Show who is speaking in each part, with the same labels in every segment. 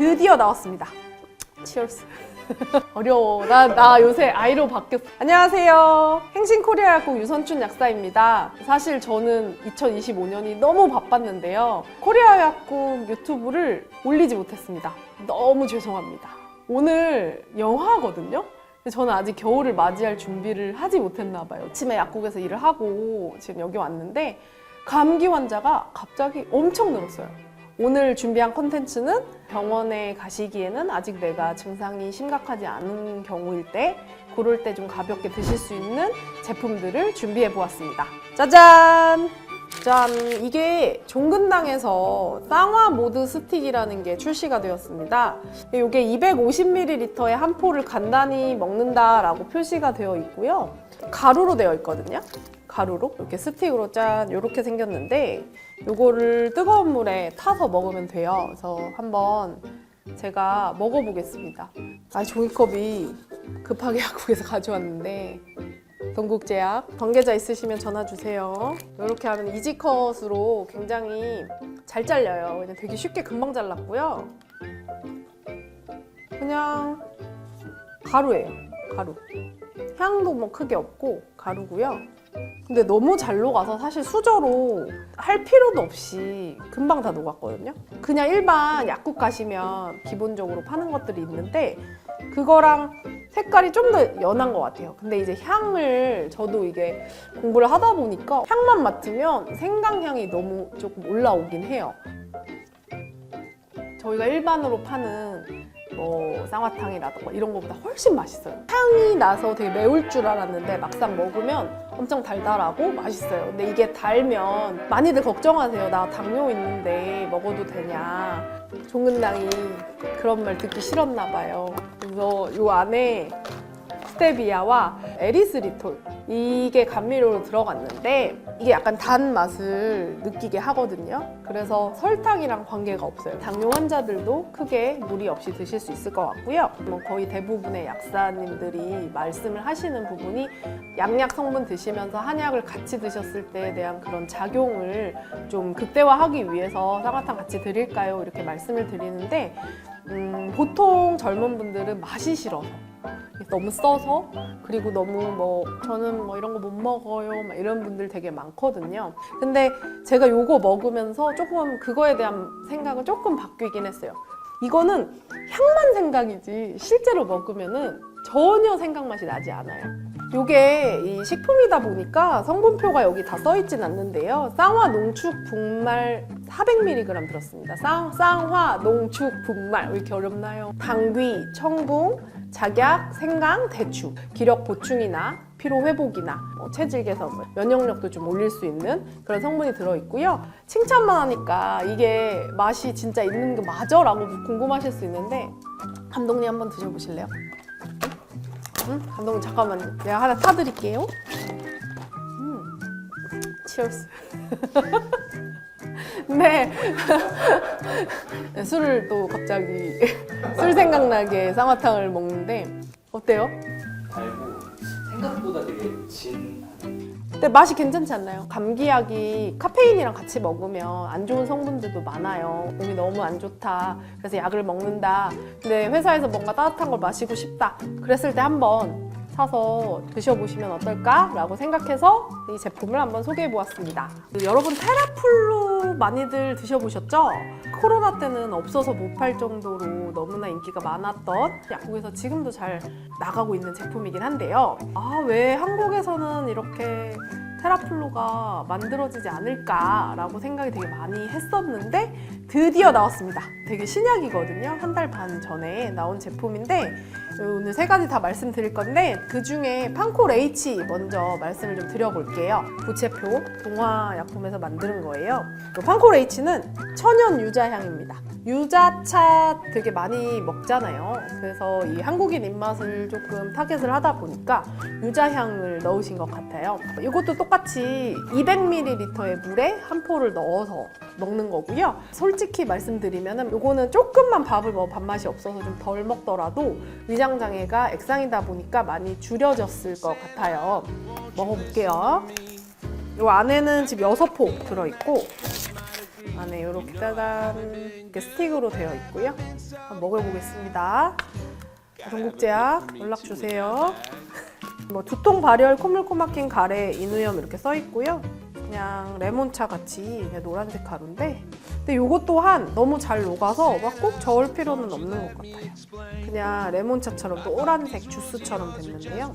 Speaker 1: 드디어 나왔습니다. 치얼스. 어려워. 나, 나 요새 아이로 바뀌었어. 안녕하세요. 행신코리아 약국 유선춘 약사입니다. 사실 저는 2025년이 너무 바빴는데요. 코리아 약국 유튜브를 올리지 못했습니다. 너무 죄송합니다. 오늘 영화거든요? 저는 아직 겨울을 맞이할 준비를 하지 못했나 봐요. 아침에 약국에서 일을 하고 지금 여기 왔는데 감기 환자가 갑자기 엄청 늘었어요. 오늘 준비한 컨텐츠는 병원에 가시기에는 아직 내가 증상이 심각하지 않은 경우일 때 그럴 때 좀 가볍게 드실 수 있는 제품들을 준비해 보았습니다. 짜잔! 짠! 이게 종근당에서 쌍화 모드 스틱이라는 게 출시가 되었습니다. 이게 250ml의 한 포를 간단히 먹는다라고 표시가 되어 있고요. 가루로 되어 있거든요. 가루로 이렇게 스틱으로 짠 이렇게 생겼는데 요거를 뜨거운 물에 타서 먹으면 돼요. 그래서 한번 제가 먹어보겠습니다. 아 종이컵이 급하게 약국에서 가져왔는데 동국제약 관계자 있으시면 전화 주세요. 이렇게 하면 이지컷으로 굉장히 잘 잘려요. 그냥 되게 쉽게 금방 잘랐고요. 그냥 가루예요. 가루. 향도 뭐 크게 없고 가루고요. 근데 너무 잘 녹아서 사실 수저로 할 필요도 없이 금방 다 녹았거든요. 그냥 일반 약국 가시면 기본적으로 파는 것들이 있는데 그거랑 색깔이 좀 더 연한 것 같아요. 근데 이제 향을 저도 이게 공부를 하다 보니까 향만 맡으면 생강향이 너무 조금 올라오긴 해요. 저희가 일반으로 파는 뭐 쌍화탕이라든가 이런 것보다 훨씬 맛있어요. 향이 나서 되게 매울 줄 알았는데 막상 먹으면 엄청 달달하고 맛있어요. 근데 이게 달면 많이들 걱정하세요. 나 당뇨 있는데 먹어도 되냐. 종근당이 그런 말 듣기 싫었나 봐요. 그래서 요 안에 스테비아와 에리스리톨 이게 감미료로 들어갔는데 이게 약간 단 맛을 느끼게 하거든요. 그래서 설탕이랑 관계가 없어요. 당뇨 환자들도 크게 무리 없이 드실 수 있을 것 같고요. 뭐 거의 대부분의 약사님들이 말씀을 하시는 부분이 양약 성분 드시면서 한약을 같이 드셨을 때에 대한 그런 작용을 좀 극대화하기 위해서 쌍화탕 같이 드릴까요? 이렇게 말씀을 드리는데 음, 보통 젊은 분들은 맛이 싫어서 너무 써서 그리고 너무 뭐 저는 뭐 이런 거 못 먹어요 막 이런 분들 되게 많거든요. 근데 제가 요거 먹으면서 조금 그거에 대한 생각을 조금 바뀌긴 했어요. 이거는 향만 생각이지 실제로 먹으면은 전혀 생각 맛이 나지 않아요. 요게 이 식품이다 보니까 성분표가 여기 다 써있진 않는데요. 쌍화 농축 분말 400mg 들었습니다. 쌍, 쌍화 농축 분말 왜 이렇게 어렵나요? 당귀, 청궁, 작약, 생강, 대추, 기력 보충이나 피로 회복이나 뭐 체질 개선, 뭐 면역력도 좀 올릴 수 있는 그런 성분이 들어 있고요. 칭찬만 하니까 이게 맛이 진짜 있는 게 맞아 라고 궁금하실 수 있는데 감독님 한번 드셔보실래요? 응? 감독님 잠깐만 내가 하나 타드릴게요. 음, 치얼스. 네. 네, 술을 또 갑자기 술 생각나게 쌍화탕을 먹는데 어때요?
Speaker 2: 달고 생각보다 되게 진
Speaker 1: 근데 맛이 괜찮지 않나요? 감기약이 카페인이랑 같이 먹으면 안 좋은 성분들도 많아요. 몸이 너무 안 좋다. 그래서 약을 먹는다. 근데 회사에서 뭔가 따뜻한 걸 마시고 싶다. 그랬을 때 한번 사서 드셔보시면 어떨까 라고 생각해서 이 제품을 한번 소개해 보았습니다. 여러분 테라플루 많이들 드셔보셨죠? 코로나 때는 없어서 못 팔 정도로 너무나 인기가 많았던 약국에서 지금도 잘 나가고 있는 제품이긴 한데요. 아, 왜 한국에서는 이렇게 테라플루가 만들어지지 않을까라고 생각이 되게 많이 했었는데 드디어 나왔습니다. 되게 신약이거든요. 한 달 반 전에 나온 제품인데 오늘 세 가지 다 말씀드릴 건데 그 중에 판콜 H 먼저 말씀을 좀 드려볼게요. 부채표 동화 약품에서 만드는 거예요. 이 판콜 H는 천연 유자향입니다. 유자차 되게 많이 먹잖아요. 그래서 이 한국인 입맛을 조금 타겟을 하다 보니까 유자향을 넣으신 것 같아요. 이것도 똑같이 200ml의 물에 한 포를 넣어서 먹는 거고요. 솔직히 말씀드리면 이거는 조금만 밥을 먹어 밥맛이 없어서 좀 덜 먹더라도 위장 장애가 액상이다 보니까 많이 줄여졌을 것 같아요. 먹어볼게요. 이 안에는 지금 6포 들어있고 안에 이렇게 짜잔 이렇게 스틱으로 되어 있고요. 한번 먹어보겠습니다. 전국제약 연락 주세요. 뭐 두통 발열 콧물코 막힌 가래 인후염 이렇게 써 있고요. 그냥 레몬차 같이 노란색 가루인데 근데 요것 또한 너무 잘 녹아서 막 꼭 저을 필요는 없는 것 같아요. 그냥 레몬차처럼 노란색 주스처럼 됐는데요.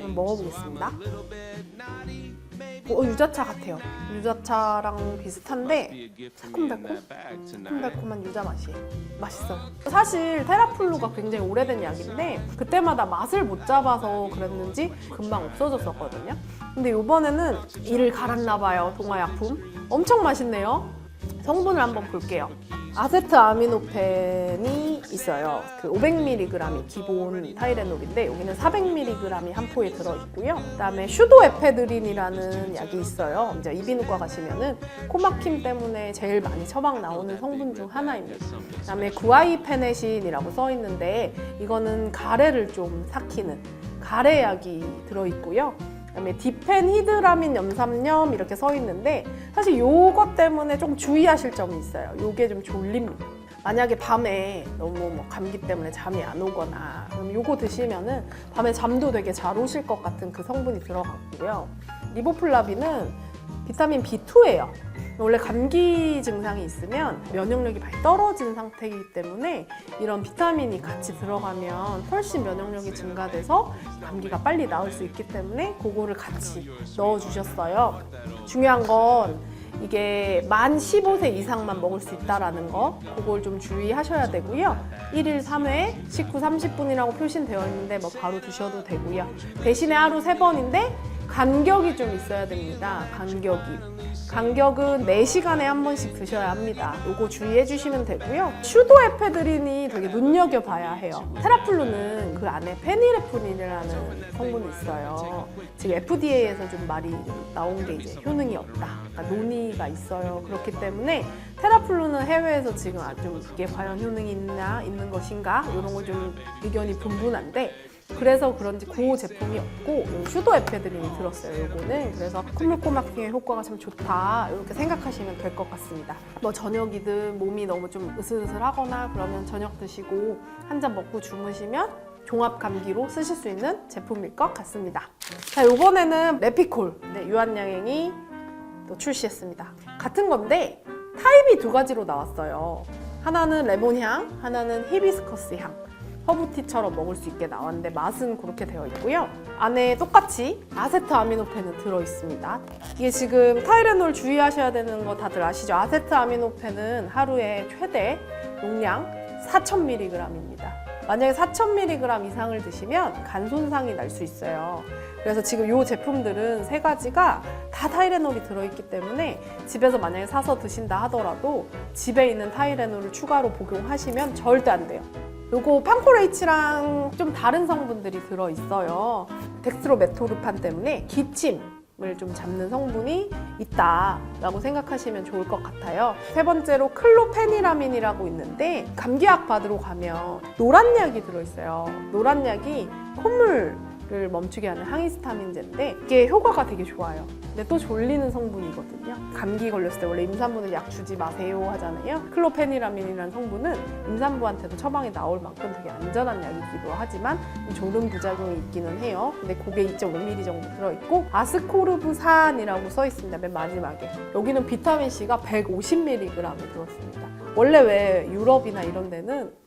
Speaker 1: 한번 먹어보겠습니다. 어, 유자차 같아요. 유자차랑 비슷한데 새콤달콤? 새콤달콤한 유자 맛이에요. 맛있어요. 사실 테라플루가 굉장히 오래된 약인데 그때마다 맛을 못 잡아서 그랬는지 금방 없어졌었거든요. 근데 이번에는 이를 갈았나 봐요. 동화약품. 엄청 맛있네요. 성분을 한번 볼게요. 아세트 아미노펜이 있어요. 그 500mg이 기본 타이레놀인데 여기는 400mg이 한 포에 들어 있고요. 그다음에 슈도에페드린이라는 약이 있어요. 이제 이비인후과 가시면은 코막힘 때문에 제일 많이 처방 나오는 성분 중 하나입니다. 그다음에 구아이페네신이라고 써 있는데 이거는 가래를 좀 삭히는 가래약이 들어 있고요. 그다음에 디펜 히드라민 염산염 이렇게 써 있는데 사실 요것 때문에 좀 주의하실 점이 있어요. 요게 좀 졸립니다. 만약에 밤에 너무 뭐 감기 때문에 잠이 안 오거나 그럼 요거 드시면은 밤에 잠도 되게 잘 오실 것 같은 그 성분이 들어갔고요. 리보플라빈은 비타민 B2예요. 원래 감기 증상이 있으면 면역력이 많이 떨어진 상태이기 때문에 이런 비타민이 같이 들어가면 훨씬 면역력이 증가돼서 감기가 빨리 나을 수 있기 때문에 그거를 같이 넣어주셨어요. 중요한 건 이게 만 15세 이상만 먹을 수 있다라는 거 그걸 좀 주의하셔야 되고요. 1일 3회 식후 30분이라고 표시되어 있는데 뭐 바로 드셔도 되고요. 대신에 하루 3번인데 간격이 좀 있어야 됩니다. 간격이. 간격은 4시간에 한 번씩 드셔야 합니다. 요거 주의해 주시면 되고요. 슈도 에페드린이 되게 눈여겨봐야 해요. 테라플루는 그 안에 페니레프린이라는 성분이 있어요. 지금 FDA에서 좀 말이 나온 게 이제 효능이 없다. 그러니까 논의가 있어요. 그렇기 때문에 테라플루는 해외에서 지금 아주 이게 과연 효능이 있나 있는 것인가 이런 거 좀 의견이 분분한데 그래서 그런지 그 제품이 없고 슈도 에페드린이 들었어요. 요거는 그래서 콧물코막힘에 효과가 참 좋다 이렇게 생각하시면 될 것 같습니다. 뭐 저녁이든 몸이 너무 좀 으슬으슬하거나 그러면 저녁 드시고 한 잔 먹고 주무시면 종합 감기로 쓰실 수 있는 제품일 것 같습니다. 자, 요번에는 레피콜 네, 유한양행이 또 출시했습니다. 같은 건데 타입이 두 가지로 나왔어요. 하나는 레몬향, 하나는 히비스커스 향. 허브티처럼 먹을 수 있게 나왔는데 맛은 그렇게 되어 있고요. 안에 똑같이 아세트 아미노펜은 들어 있습니다. 이게 지금 타이레놀 주의하셔야 되는 거 다들 아시죠? 아세트 아미노펜은 하루에 최대 용량 4,000mg입니다. 만약에 4,000mg 이상을 드시면 간 손상이 날 수 있어요. 그래서 지금 이 제품들은 세 가지가 다 타이레놀이 들어있기 때문에 집에서 만약에 사서 드신다 하더라도 집에 있는 타이레놀을 추가로 복용하시면 절대 안 돼요. 요거 판코레이치랑 좀 다른 성분들이 들어있어요. 덱스트로메토르판 때문에 기침 을 좀 잡는 성분이 있다라고 생각하시면 좋을 것 같아요. 세 번째로 클로페니라민이라고 있는데 감기약 받으러 가면 노란 약이 들어있어요. 노란 약이 콧물 을 멈추게 하는 항히스타민제인데 이게 효과가 되게 좋아요. 근데 또 졸리는 성분이거든요. 감기 걸렸을 때 원래 임산부는 약 주지 마세요 하잖아요. 클로페니라민이라는 성분은 임산부한테도 처방이 나올 만큼 되게 안전한 약이기도 하지만 졸음 부작용이 있기는 해요. 근데 그게 2.5ml 정도 들어있고 아스코르브산이라고 써 있습니다. 맨 마지막에. 여기는 비타민 C가 150mg이 들었습니다. 원래 왜 유럽이나 이런 데는 저-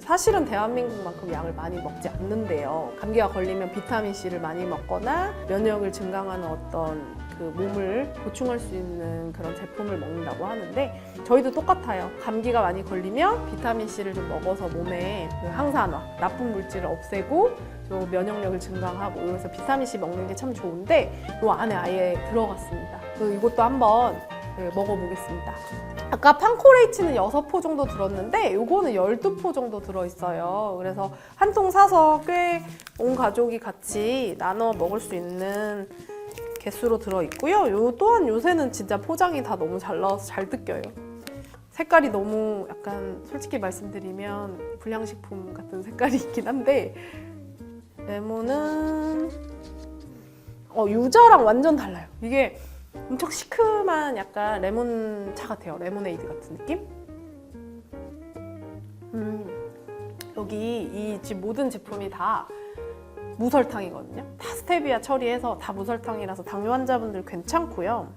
Speaker 1: 사실은 대한민국만큼 약을 많이 먹지 않는데요. 감기가 걸리면 비타민 C를 많이 먹거나 면역을 증강하는 어떤 그 몸을 보충할 수 있는 그런 제품을 먹는다고 하는데 저희도 똑같아요. 감기가 많이 걸리면 비타민 C를 좀 먹어서 몸에 그 항산화, 나쁜 물질을 없애고 또 면역력을 증강하고 그래서 비타민 C 먹는 게 참 좋은데 이 안에 아예 들어갔습니다. 그래서 이것도 한번 네, 먹어보겠습니다. 아까 판코레이치는 6포 정도 들었는데 요거는 12포 정도 들어있어요. 그래서 한 통 사서 꽤 온 가족이 같이 나눠 먹을 수 있는 개수로 들어있고요. 요 또한 요새는 진짜 포장이 다 너무 잘 나와서 잘 뜯겨요. 색깔이 너무 약간 솔직히 말씀드리면 불량식품 같은 색깔이 있긴 한데 레몬은 어 유자랑 완전 달라요. 이게 엄청 시큼한 약간 레몬차 같아요. 레모네이드 같은 느낌? 음, 여기 이 집 모든 제품이 다 무설탕이거든요. 다 스테비아 처리해서 다 무설탕이라서 당뇨 환자분들 괜찮고요.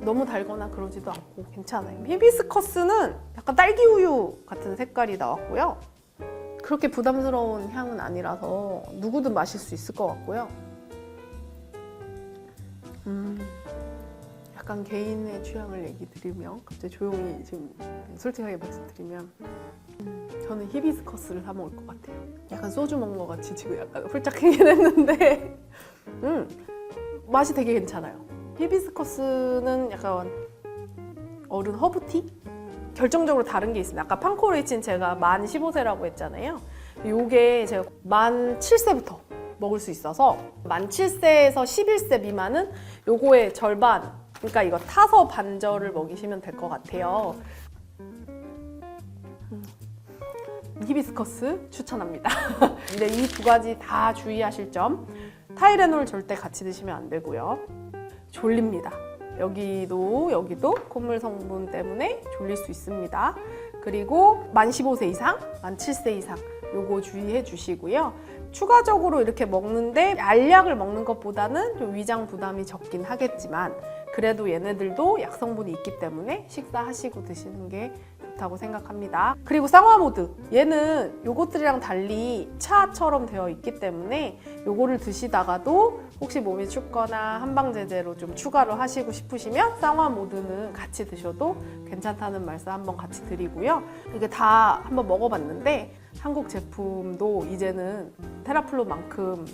Speaker 1: 너무 달거나 그러지도 않고 괜찮아요. 히비스커스는 약간 딸기 우유 같은 색깔이 나왔고요. 그렇게 부담스러운 향은 아니라서 누구든 마실 수 있을 것 같고요. 음, 약간 개인의 취향을 얘기 드리면 갑자기 조용히 지금 솔직하게 말씀드리면 음, 저는 히비스커스를 사 먹을 것 같아요. 약간 소주 먹는 것 같이 지금 약간 홀짝해긴 했는데 음, 맛이 되게 괜찮아요. 히비스커스는 약간 어른 허브티? 결정적으로 다른 게 있습니다. 아까 팡코레이친 제가 만 15세라고 했잖아요. 요게 제가 만 7세부터 먹을 수 있어서 만 7세에서 11세 미만은 요거의 절반 그러니까 이거 타서 반절을 먹이시면 될 것 같아요. 음, 히비스커스 추천합니다. 근데 이 두 가지 다 주의하실 점 타이레놀 절대 같이 드시면 안 되고요. 졸립니다. 여기도 여기도 콧물 성분 때문에 졸릴 수 있습니다. 그리고 만 15세 이상, 만 7세 이상 요거 주의해 주시고요. 추가적으로 이렇게 먹는데 알약을 먹는 것보다는 좀 위장 부담이 적긴 하겠지만 그래도 얘네들도 약성분이 있기 때문에 식사하시고 드시는 게 좋다고 생각합니다. 그리고 쌍화 모드 얘는 요것들이랑 달리 차처럼 되어 있기 때문에 요거를 드시다가도 혹시 몸이 춥거나 한방제제로 좀 추가로 하시고 싶으시면 쌍화 모드는 같이 드셔도 괜찮다는 말씀 한번 같이 드리고요. 이게 다 한번 먹어봤는데 한국 제품도 이제는 테라플로만큼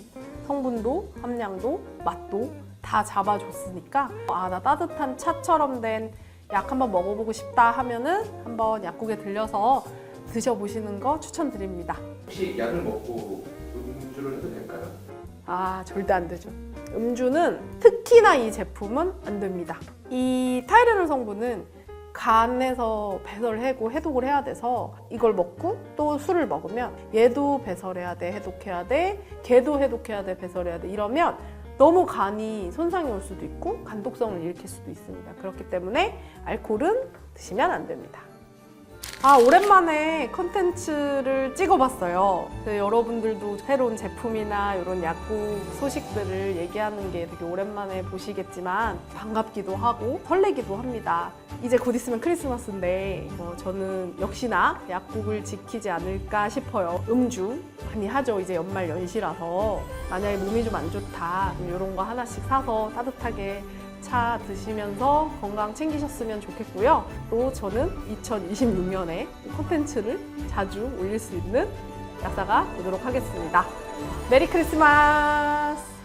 Speaker 1: 성분도 함량도 맛도 다 잡아줬으니까 아 나 따뜻한 차처럼 된 약 한번 먹어보고 싶다 하면은 한번 약국에 들려서 드셔보시는 거 추천드립니다.
Speaker 3: 혹시 약을 먹고 음주를 해도 될까요?
Speaker 1: 아 절대 안 되죠. 음주는 특히나 이 제품은 안 됩니다. 이 타이레놀 성분은 간에서 배설하고 해독을 해야 돼서 이걸 먹고 또 술을 먹으면 얘도 배설해야 돼, 해독해야 돼, 걔도 해독해야 돼, 배설해야 돼 이러면 너무 간이 손상이 올 수도 있고 간독성을 일으킬 수도 있습니다. 그렇기 때문에 알코올은 드시면 안 됩니다. 아, 오랜만에 컨텐츠를 찍어봤어요. 그래서 여러분들도 새로운 제품이나 이런 약국 소식들을 얘기하는 게 되게 오랜만에 보시겠지만 반갑기도 하고 설레기도 합니다. 이제 곧 있으면 크리스마스인데 어, 저는 역시나 약국을 지키지 않을까 싶어요. 음주 많이 하죠. 이제 연말 연시라서 만약에 몸이 좀 안 좋다 이런 거 하나씩 사서 따뜻하게 차 드시면서 건강 챙기셨으면 좋겠고요. 또 저는 2026년에 콘텐츠를 자주 올릴 수 있는 약사가 되도록 하겠습니다. 메리 크리스마스!